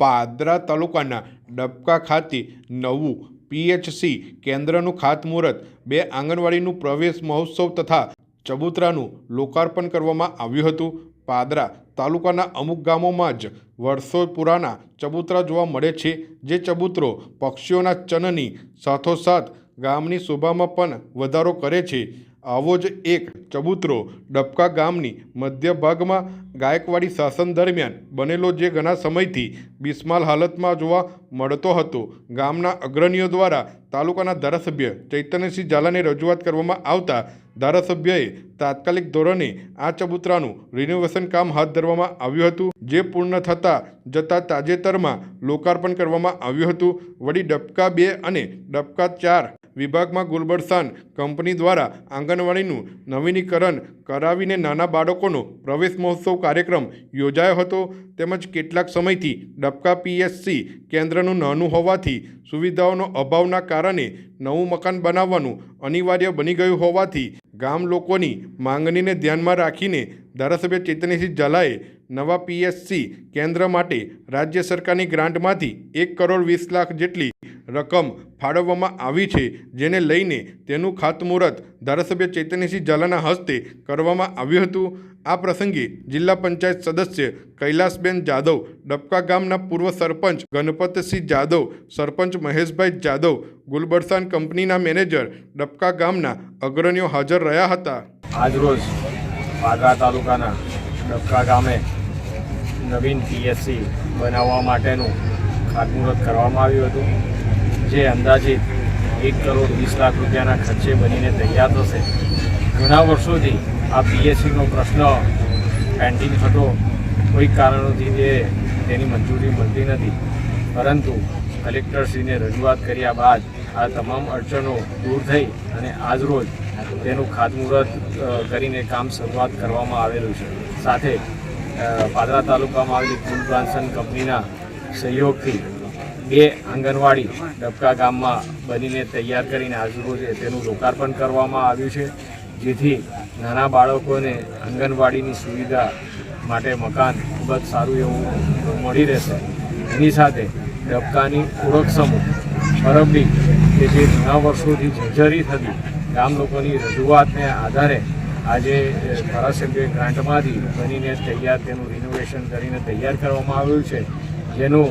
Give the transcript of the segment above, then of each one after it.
પાદરા તાલુકાના ડબકા ખાતે નવું પીએચસી કેન્દ્રનું ખાતમુહૂર્ત. બે આંગણવાડીનું પ્રવેશ મહોત્સવ તથા ચબૂતરાનું લોકાર્પણ કરવામાં આવ્યું હતું. પાદરા તાલુકાના અમુક ગામોમાં જ વર્ષો પુરાના ચબૂતરા જોવા મળે છે, જે ચબૂતરો પક્ષીઓના ચનની સાથોસાથ ગામની શોભામાં પણ વધારો કરે છે. આવો જ એક ચબૂતરો ડબકા ગામની મધ્ય ભાગમાં ગાયકવાડી શાસન દરમિયાન બનેલો જે ઘણા સમયથી બિસ્માલ હાલતમાં જોવા મળતો હતો. ગામના અગ્રણીઓ દ્વારા તાલુકાના ધારાસભ્ય ચૈતન્યસિંહ ઝાલાને રજૂઆત કરવામાં આવતા ધારાસભ્યએ તાત્કાલિક ધોરણે આ ચબૂતરાનું રિનોવેશન કામ હાથ ધરવામાં આવ્યું હતું. જે પૂર્ણ થતાં જતાં તાજેતરમાં લોકાર્પણ કરવામાં આવ્યું હતું. વળી ડબકા બે અને ડબકા ચાર વિભાગમાં ગુલબરસાન કંપની દ્વારા આંગણવાડીનું નવીનીકરણ કરાવીને નાના બાળકોનો પ્રવેશ મહોત્સવ કાર્યક્રમ યોજાયો હતો. તેમજ કેટલાક સમયથી ડબકા પીએસસી કેન્દ્રનું નાનું હોવાથી સુવિધાઓનો અભાવના કારણે નવું મકાન બનાવવાનું અનિવાર્ય બની ગયું હોવાથી ગામ લોકોની માંગણીને ધ્યાનમાં રાખીને ધારાસભ્ય ચેતનસિંહ ઝાલાએ નવા પીએસસી કેન્દ્ર માટે રાજ્ય સરકારની ગ્રાન્ટમાંથી એક કરોડ વીસ લાખ જેટલી રકમ ફાળવવામાં આવી છે, જેને લઈને તેનું ખાતમુહૂર્ત ધારાસભ્ય ચેતનસિંહ ઝાલાના હસ્તે કરવામાં આવ્યું હતું. આ પ્રસંગે જિલ્લા પંચાયત સદસ્ય કૈલાસબેન જાદવ ડબકા ગામના પૂર્વ સરપંચ ગણપતસિંહ જાદવ સરપંચ મહેશભાઈ જાદવ ગુલબરસાન કંપનીના મેનેજર ડબકા ગામના અગ્રણીઓ હાજર રહ્યા હતા. આજરોજ પાદરા તાલુકાના ડબકા ગામે નવીન પીએસસી બનાવવા માટેનું ખાતમુહૂર્ત કરવામાં આવ્યું હતું, જે અંદાજિત એક કરોડ વીસ લાખ રૂપિયાના ખર્ચે બનીને તૈયાર થશે. ઘણા વર્ષોથી આ પીએસસીનો પ્રશ્ન પેન્ડિંગ થતો કોઈ કારણોથી તે તેની મંજૂરી મળતી નથી. પરંતુ કલેક્ટરશ્રીને રજૂઆત કર્યા બાદ આ તમામ અડચણો દૂર થઈ અને આજરોજ તેનું ખાતમુહૂર્ત કરીને કામ શરૂઆત કરવામાં આવેલું છે. સાથે પાદરા તાલુકામાં આવેલી ફૂલ કંપનીના સહયોગથી બે આંગણવાડી ડબકા ગામમાં બનીને તૈયાર કરીને આજરોજ તેનું લોકાર્પણ કરવામાં આવ્યું છે, જેથી નાના બાળકોને આંગણવાડીની સુવિધા માટે મકાન ખૂબ જ સારું એવું મળી રહેશે. એની સાથે ડબકાની ઓળખ સમૂહ, પરબડી, કે જે ઘણા વર્ષોથી જર્જરી હતી ગામ લોકોની રજૂઆતને આધારે આજે ધારાસભ્ય ગ્રાન્ટમાંથી બનીને તૈયાર, તેનું રિનોવેશન કરીને તૈયાર કરવામાં આવ્યું છે, જેનું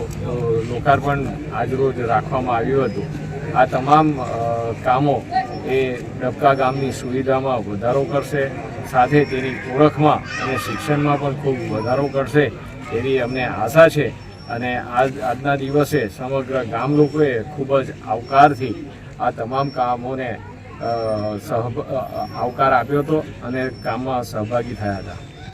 લોકાર્પણ આજરોજ રાખવામાં આવ્યું હતું. આ તમામ કામો એ ડબકા ગામની સુવિધામાં વધારો કરશે, સાથે તેની ઓળખમાં અને શિક્ષણમાં પણ ખૂબ વધારો કરશે એવી અમને આશા છે. અને આજ, આજના દિવસે સમગ્ર ગામ લોકોએ ખૂબ જ આવકારથી આ તમામ કામોને અ, આવકાર આપ્યો હતો અને કામમાં સહભાગી થયા હતા.